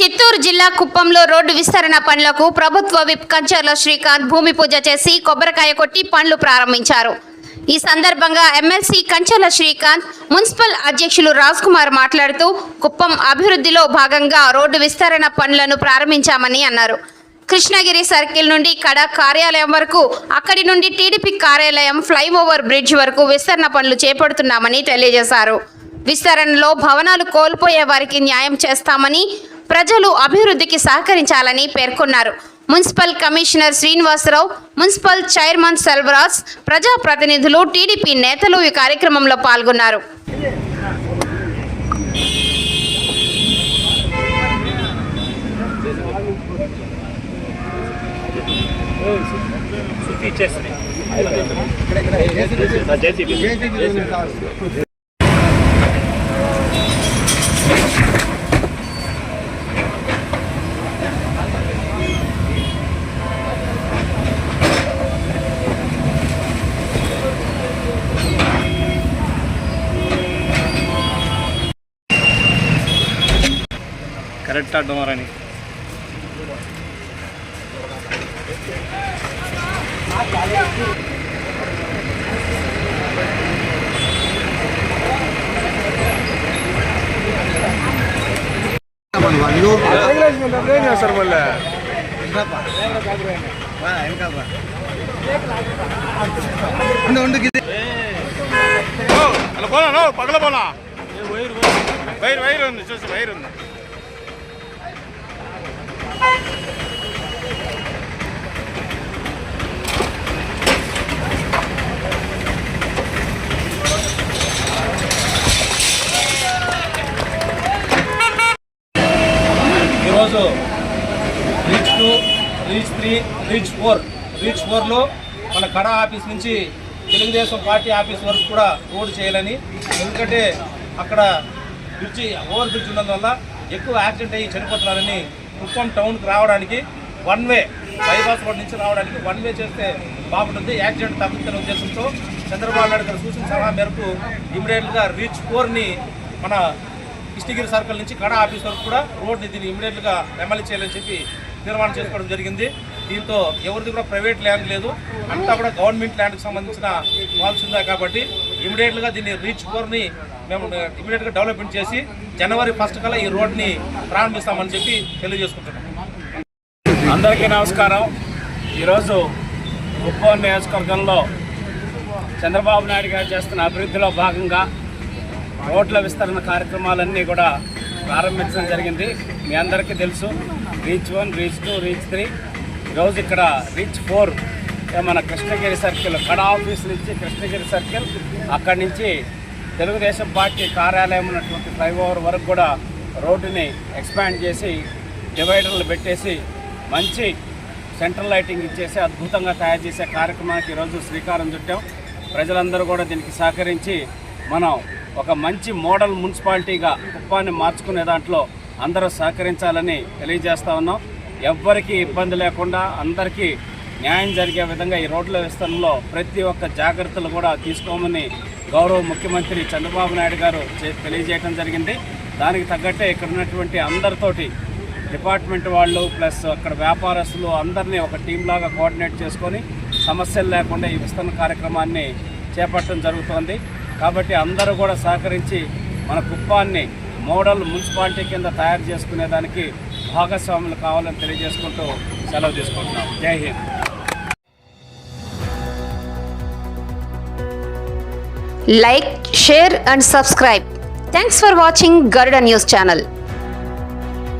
చిత్తూరు జిల్లా కుప్పంలో రోడ్డు విస్తరణ పనులకు ప్రభుత్వ విప్ కంచర్ల శ్రీకాంత్ భూమి పూజ చేసి కొబ్బరికాయ కొట్టి పనులు ప్రారంభించారు. ఈ సందర్భంగా ఎమ్మెల్సీ కంచర్ల శ్రీకాంత్ మున్సిపల్ అధ్యక్షులు రాజ్ కుమార్ మాట్లాడుతూ కుప్పం అభివృద్ధిలో భాగంగా రోడ్డు విస్తరణ పనులను ప్రారంభించామని అన్నారు. కృష్ణగిరి సర్కిల్ నుండి కడ కార్యాలయం వరకు అక్కడి నుండి టీడీపీ కార్యాలయం ఫ్లైఓవర్ బ్రిడ్జ్ వరకు విస్తరణ పనులు చేపడుతున్నామని తెలియజేశారు. విస్తరణలో భవనాలు కోల్పోయే వారికి న్యాయం చేస్తామని ప్రజలు అభివృద్ధికి సహకరించాలని పేర్కొన్నారు. Municipal commissioner Srinivasarao municipal chairman Selvaraj ప్రజాప్రతినిధులు టీడీపీ నేతలు ఈ కార్యక్రమంలో పాల్గొన్నారు. ఇచ్చేస్తుంది கரெக்டாட்டும் வரணி சார் மல்ல இந்த ஒன்றுக்கு இது போலாம் பக்கத்தில் போலாம் வயிறு வயிறு வந்து வயிறு வந்து ఈరోజు reach two reach three reach four. Reach ఫోర్లో మన కడ ఆఫీస్ నుంచి తెలుగుదేశం పార్టీ ఆఫీస్ వరకు కూడా రోడ్ చేయాలని. ఎందుకంటే అక్కడ బ్రిడ్జి ఓవర్ బ్రిడ్జ్ ఉన్నందువల్ల ఎక్కువ యాక్సిడెంట్ అయ్యి చనిపోతున్నారని కుప్పం టౌన్కి రావడానికి వన్ వే బైపాస్ రోడ్ నుంచి రావడానికి వన్ వే చేస్తే బాగుంటుంది. యాక్సిడెంట్ తగ్గుతున్న ఉద్దేశంతో చంద్రబాబు నాయుడు గారు సూచన సలహా మేరకు ఇమీడియట్గా రీచ్ ఫోర్ని మన కృష్ణగిరి సర్కిల్ నుంచి కడ ఆఫీస్ వరకు కూడా రోడ్ని దీన్ని ఇమీడియట్గా ఎమ్మెల్యే చేయాలని చెప్పి నిర్మాణం చేసుకోవడం జరిగింది. దీంతో ఎవరిది కూడా ప్రైవేట్ ల్యాండ్ లేదు. అంతా కూడా గవర్నమెంట్ ల్యాండ్కి సంబంధించిన వాల్స్ ఉందా కాబట్టి ఇమీడియట్గా దీన్ని రీచ్ ఫోర్ని మేము ఇమీడియట్గా డెవలప్మెంట్ చేసి జనవరి ఫస్ట్ కల్లా ఈ రోడ్ని ప్రారంభిస్తామని చెప్పి తెలియజేసుకుంటున్నాం. అందరికీ నమస్కారం. ఈరోజు కుప్పం నియోజకవర్గంలో చంద్రబాబు నాయుడు గారు చేస్తున్న అభివృద్ధిలో భాగంగా రోడ్ల విస్తరణ కార్యక్రమాలన్నీ కూడా ప్రారంభించడం జరిగింది. మీ అందరికీ తెలుసు. Reach one reach two reach three ఈరోజు ఇక్కడ రీచ్ ఫోర్ మన కృష్ణగిరి సర్కిల్ కడ ఆఫీస్ నుంచి కృష్ణగిరి సర్కిల్ అక్కడి నుంచి తెలుగుదేశం పార్టీ కార్యాలయం ఉన్నటువంటి ఫ్లైఓవర్ వరకు కూడా రోడ్డుని ఎక్స్పాండ్ చేసి డివైడర్లు పెట్టేసి మంచి సెంట్రల్ లైటింగ్ ఇచ్చేసి అద్భుతంగా తయారు చేసే కార్యక్రమానికి ఈరోజు శ్రీకారం చుట్టాం. ప్రజలందరూ కూడా దీనికి సహకరించి మనం ఒక మంచి మోడల్ మున్సిపాలిటీగా కుప్పాన్ని మార్చుకునే దాంట్లో అందరూ సహకరించాలని తెలియజేస్తా ఉన్నాం. ఎవ్వరికీ ఇబ్బంది లేకుండా అందరికీ న్యాయం జరిగే విధంగా ఈ రోడ్ల విస్తరణలో ప్రతి ఒక్క జాగ్రత్తలు కూడా తీసుకోమని గౌరవ ముఖ్యమంత్రి చంద్రబాబు నాయుడు గారు చే- తెలియజేయడం జరిగింది. దానికి తగ్గట్టే ఇక్కడ ఉన్నటువంటి అందరితోటి డిపార్ట్మెంట్ వాళ్ళు ప్లస్ అక్కడ వ్యాపారస్తులు అందరినీ ఒక టీంలాగా కోఆర్డినేట్ చేసుకొని సమస్యలు లేకుండా ఈ విస్తరణ కార్యక్రమాన్ని చేపట్టడం జరుగుతోంది. కాబట్టి అందరూ కూడా సహకరించి మన కుప్పాన్ని మోడల్ మున్సిపాలిటీ కింద తయారు చేసుకునేదానికి భాగస్వాములు కావాలని తెలియజేసుకుంటూ సెలవు తీసుకుంటున్నాం. జై Hind. Like, share and subscribe. Thanks for watching Garuda News channel.